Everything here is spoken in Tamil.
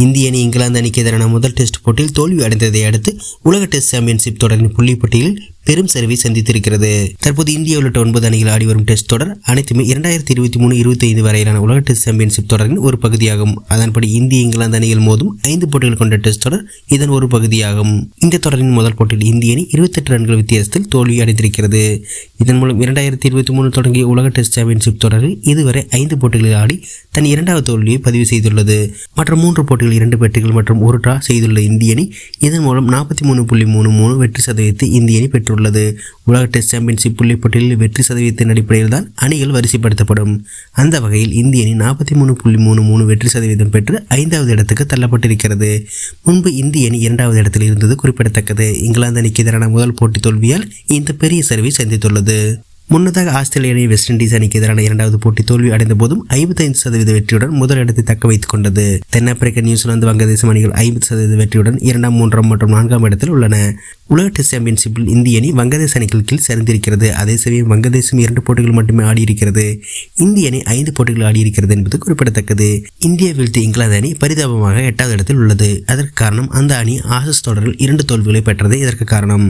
இந்திய அணி இங்கிலாந்து அணிக்கு எதிரான முதல் டெஸ்ட் போட்டியில் தோல்வி அடைந்ததை அடுத்து உலக டெஸ்ட் சாம்பியன்ஷிப் தொடரின் புள்ளிப்பட்டியலில் பெரும் சரிவை சந்தித்திருக்கிறது. தற்போது இந்தியா உள்ளிட்ட ஒன்பது அணிகள் ஆடி வரும் டெஸ்ட் தொடர் அனைத்துமே இரண்டாயிரத்தி இருபத்தி மூணு இருபத்தி ஐந்து வரையிலான உலக டெஸ்ட் சாம்பியன்ஷிப் தொடரின் ஒரு பகுதியாகும். அதன்படி இந்திய இங்கிலாந்து அணிகள் மோதும் ஐந்து போட்டிகள் கொண்ட டெஸ்ட் தொடர் இதன் ஒரு பகுதியாகும். இந்த தொடரின் முதல் போட்டியில் இந்திய அணி இருபத்தெட்டு ரன்கள் வித்தியாசத்தில் தோல்வி அடைந்திருக்கிறது. இதன் மூலம் இரண்டாயிரத்தி இருபத்தி மூணு தொடங்கிய உலக டெஸ்ட் சாம்பியன்ஷிப் தொடரில் இதுவரை ஐந்து போட்டிகளில் ஆடி தன் இரண்டாவது தோல்வியை பதிவு செய்துள்ளது. மற்ற மூன்று போட்டிகள் இரண்டு வெற்றிகள் மற்றும் ஒரு டிரா செய்துள்ள இந்திய அணி இதன் மூலம் நாற்பத்தி மூணு புள்ளி மூணு மூணு வெற்றி சதவீதத்தை இந்திய அணி பெற்று பெற்றுள்ளது. உலக டெஸ்ட் சாம்பியன்ஷிப் புள்ளிப்பட்டியலில் வெற்றி சதவீதத்தின் அடிப்படையில் தான் அணிகள் வரிசைப்படுத்தப்படும். அந்த வகையில் இந்திய அணி நாற்பத்தி மூணு புள்ளி மூணு மூணு வெற்றி சதவீதம் பெற்று ஐந்தாவது இடத்துக்கு தள்ளப்பட்டிருக்கிறது. முன்பு இந்திய அணி இரண்டாவது இடத்தில் இருந்தது குறிப்பிடத்தக்கது. இங்கிலாந்து அணிக்கு எதிரான முதல் போட்டி தோல்வியால் இந்த பெரிய சரிவை சந்தித்துள்ளது. முன்னதாக ஆஸ்திரேலிய அணி வெஸ்ட் இண்டீஸ் அணிக்கு எதிரான இரண்டாவது போட்டி தோல்வி அடைந்த போதும் ஐம்பத்தைந்து சதவீத வெற்றியுடன் முதல் இடத்தை தக்க வைத்துக் கொண்டது. தென்னாப்பிரிக்க நியூசிலாந்து வங்கதேசம் அணிகள் ஐம்பது சதவீத வெற்றியுடன் இரண்டாம் மூன்றாம் மற்றும் நான்காம் இடத்தில் உள்ளன. உலக டெஸ்ட் சாம்பியன்ஷிப்பில் இந்திய அணி வங்கதேச அணிகள் கீழ் சரிந்திருக்கிறது. அதே சமயம் வங்கதேசம் இரண்டு போட்டிகள் மட்டுமே ஆடியிருக்கிறது. இந்திய அணி ஐந்து போட்டிகள் ஆடியிருக்கிறது என்பது குறிப்பிடத்தக்கது. இந்தியா வீழ்த்தி இங்கிலாந்து அணி பரிதாபமாக எட்டாவது இடத்தில் உள்ளது. அதற்கு காரணம் அந்த அணி ஆசஸ் தொடரில் இரண்டு தோல்விகளை பெற்றது. இதற்கு காரணம்